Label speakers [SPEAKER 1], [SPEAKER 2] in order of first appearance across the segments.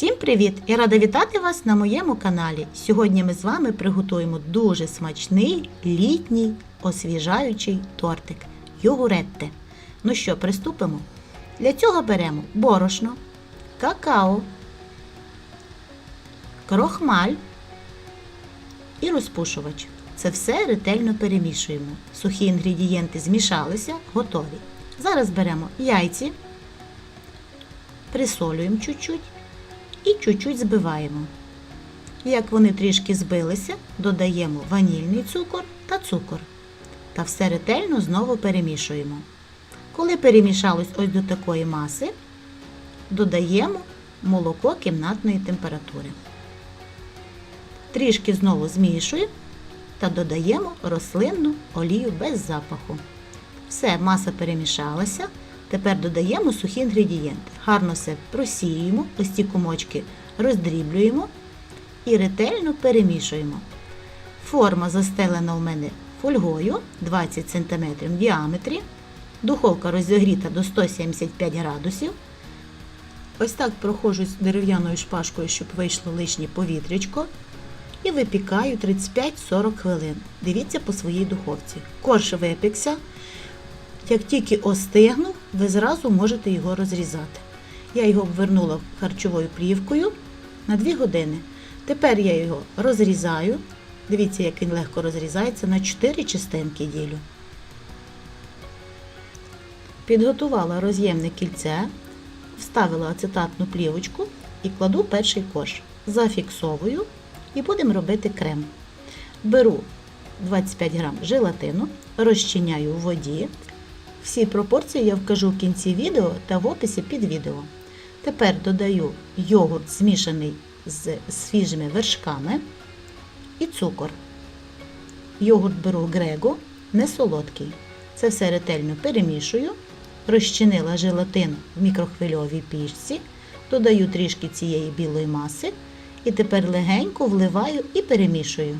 [SPEAKER 1] Всім привіт! Я рада вітати вас на моєму каналі. Сьогодні ми з вами приготуємо дуже смачний літній освіжаючий тортик йогуретте. Ну що, приступимо? Для цього беремо борошно, какао, крохмаль і розпушувач. Це все ретельно перемішуємо. Сухі інгредієнти змішалися, готові. Зараз беремо яйці, присолюємо чуть-чуть і чуть-чуть збиваємо. Як вони трішки збилися, додаємо ванільний цукор та цукор. Та все ретельно знову перемішуємо. Коли перемішалось ось до такої маси, додаємо молоко кімнатної температури. Трішки знову змішуємо та додаємо рослинну олію без запаху. Все, маса перемішалася. Тепер додаємо сухі інгредієнти. Гарно все просіюємо, ось ці комочки роздріблюємо і ретельно перемішуємо. Форма застелена у мене фольгою 20 см в діаметрі. Духовка розігріта до 175 градусів. Ось так проходжусь дерев'яною шпажкою, щоб вийшло лишнє повітрячко. І випікаю 35-40 хвилин. Дивіться по своїй духовці. Корж випікся. Як тільки остигнув, ви зразу можете його розрізати. Я його обвернула харчовою плівкою на 2 години. Тепер я його розрізаю. Дивіться, як він легко розрізається на 4 частинки ділю. Підготувала роз'ємне кільце, вставила ацетатну плівочку і кладу перший кош. Зафіксовую і будемо робити крем. Беру 25 г желатину, розчиняю в воді. Всі пропорції я вкажу в кінці відео та в описі під відео. Тепер додаю йогурт змішаний з свіжими вершками і цукор. Йогурт беру Грего, не солодкий. Це все ретельно перемішую, розчинила желатин в мікрохвильовій пічці, додаю трішки цієї білої маси і тепер легенько вливаю і перемішую.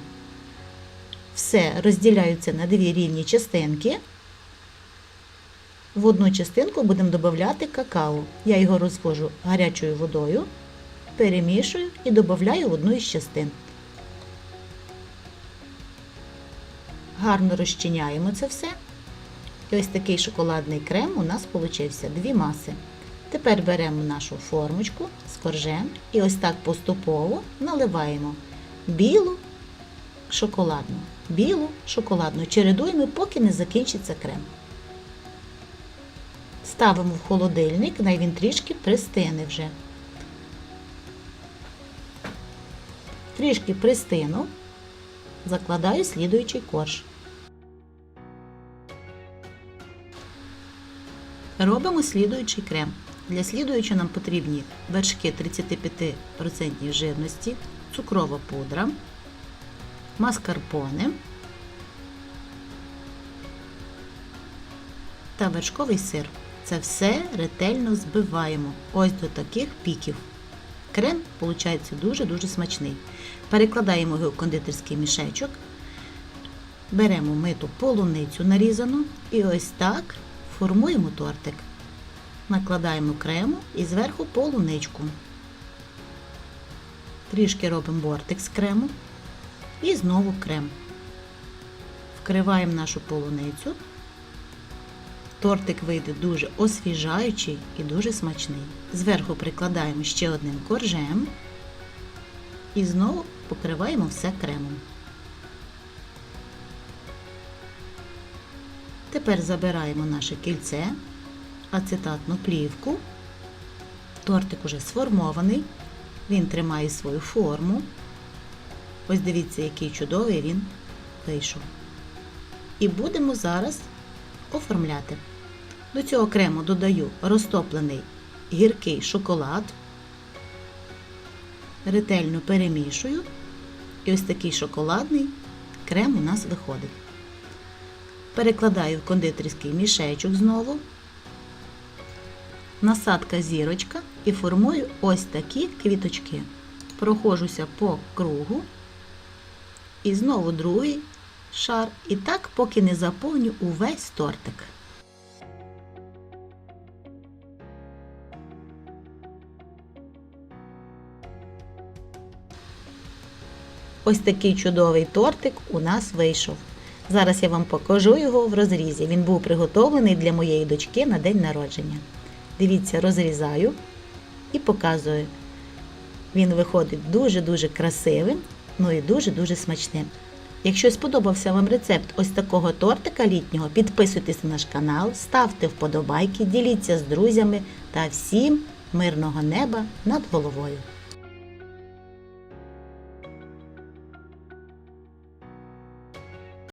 [SPEAKER 1] Все розділяються на дві рівні частинки. В одну частинку будемо додати какао. Я його розвожу гарячою водою, перемішую і додаю в одну із частин. Гарно розчиняємо це все. І ось такий шоколадний крем у нас получився дві маси. Тепер беремо нашу формочку з коржем і ось так поступово наливаємо білу шоколадну, білу шоколадну. Чередуємо, поки не закінчиться крем. Ставимо в холодильник, най він трішки пристине вже. Трішки пристинув, закладаю слідуючий корж. Робимо слідуючий крем. Для слідуючого нам потрібні вершки 35% жирності, цукрова пудра, маскарпоне та вершковий сир. Це все ретельно збиваємо ось до таких піків. Крем виходить дуже-дуже смачний. Перекладаємо його в кондитерський мішечок, беремо миту полуницю нарізану і ось так формуємо тортик. Накладаємо крему і зверху полуничку. Трішки робимо бортик з крему і знову крем. Вкриваємо нашу полуницю. Тортик вийде дуже освіжаючий і дуже смачний. Зверху прикладаємо ще одним коржем і знову покриваємо все кремом. Тепер забираємо наше кільце, ацетатну плівку. Тортик уже сформований, він тримає свою форму. Ось дивіться, який чудовий він вийшов. І будемо зараз оформляти. До цього крему додаю розтоплений гіркий шоколад, ретельно перемішую, і ось такий шоколадний крем у нас виходить. Перекладаю в кондитерський мішечок знову, насадка зірочка і формую ось такі квіточки. Прохожуся по кругу і знову другий шар, і так, поки не заповню увесь тортик. Ось такий чудовий тортик у нас вийшов. Зараз я вам покажу його в розрізі. Він був приготовлений для моєї дочки на день народження. Дивіться, розрізаю і показую. Він виходить дуже-дуже красивим, ну і дуже-дуже смачним. Якщо сподобався вам рецепт ось такого тортика літнього, підписуйтесь на наш канал, ставте вподобайки, діліться з друзями та всім мирного неба над головою.